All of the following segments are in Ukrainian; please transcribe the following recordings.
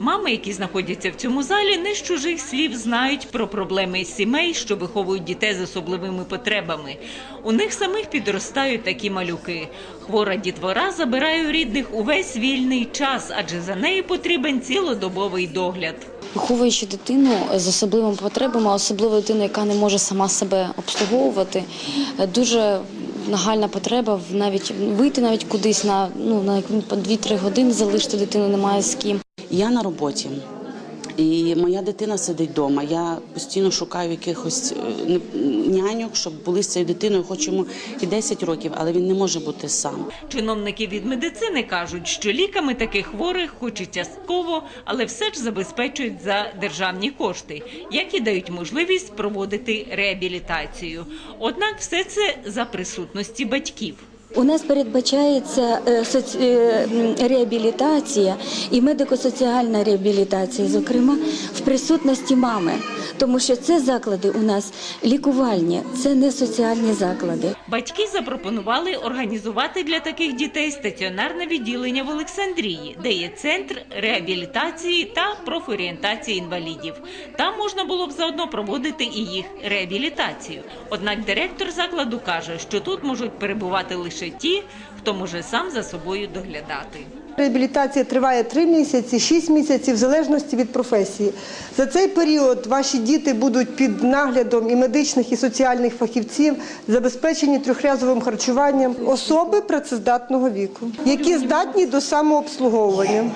Мами, які знаходяться в цьому залі, не з чужих слів знають про проблеми сімей, що виховують дітей з особливими потребами. У них самих підростають такі малюки. Хвора дітвора забирає у рідних увесь вільний час, адже за нею потрібен цілодобовий догляд. Виховуючи дитину з особливими потребами, особливо дитину, яка не може сама себе обслуговувати, дуже нагальна потреба навіть вийти навіть кудись на ну на 2-3 години, залишити дитину немає з ким. Я на роботі. І моя дитина сидить вдома. Я постійно шукаю якихось е, няньок, щоб були з цією дитиною, хоч йому і 10 років, але він не може бути сам. Чиновники від медицини кажуть, що ліками таких хворих, хоч і частково, але все ж забезпечують за державні кошти, які дають можливість проводити реабілітацію. Однак все це за присутності батьків. У нас передбачається е, е, реабілітація і медико-соціальна реабілітація, зокрема в присутності мами, тому що це заклади у нас лікувальні, це не соціальні заклади. Батьки запропонували організувати для таких дітей стаціонарне відділення в Олександрії, де є центр реабілітації та профорієнтації інвалідів. Там можна було б заодно проводити і їх реабілітацію. Однак директор закладу каже, що тут можуть перебувати лише ті, хто може сам за собою доглядати. Реабілітація триває 3 місяці, 6 місяців, в залежності від професії. За цей період ваші діти будуть під наглядом і медичних, і соціальних фахівців, забезпечені трьохрязовим харчуванням особи працездатного віку, які здатні до самообслуговування.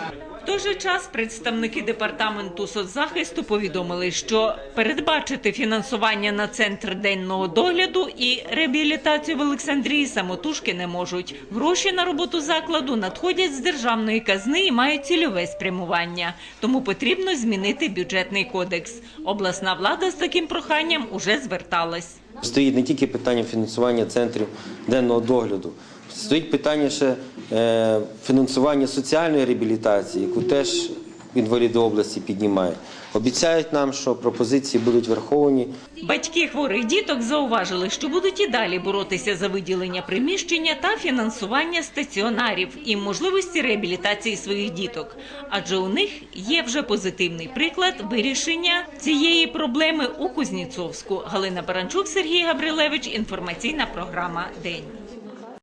Той же час представники департаменту соцзахисту повідомили, що передбачити фінансування на центр денного догляду і реабілітацію в Олександрії самотужки не можуть. Гроші на роботу закладу надходять з державної казни і мають цільове спрямування. Тому потрібно змінити бюджетний кодекс. Обласна влада з таким проханням уже зверталась. Стоїть не тільки питання фінансування центрів денного догляду, стоїть питання ще е, фінансування соціальної реабілітації, яку теж інваліди області піднімають. Обіцяють нам, що пропозиції будуть враховані. Батьки хворих діток зауважили, що будуть і далі боротися за виділення приміщення та фінансування стаціонарів і можливості реабілітації своїх діток. Адже у них є вже позитивний приклад вирішення цієї проблеми у Кузніцовську. Галина Баранчук, Сергій Габрилевич. Інформаційна програма День.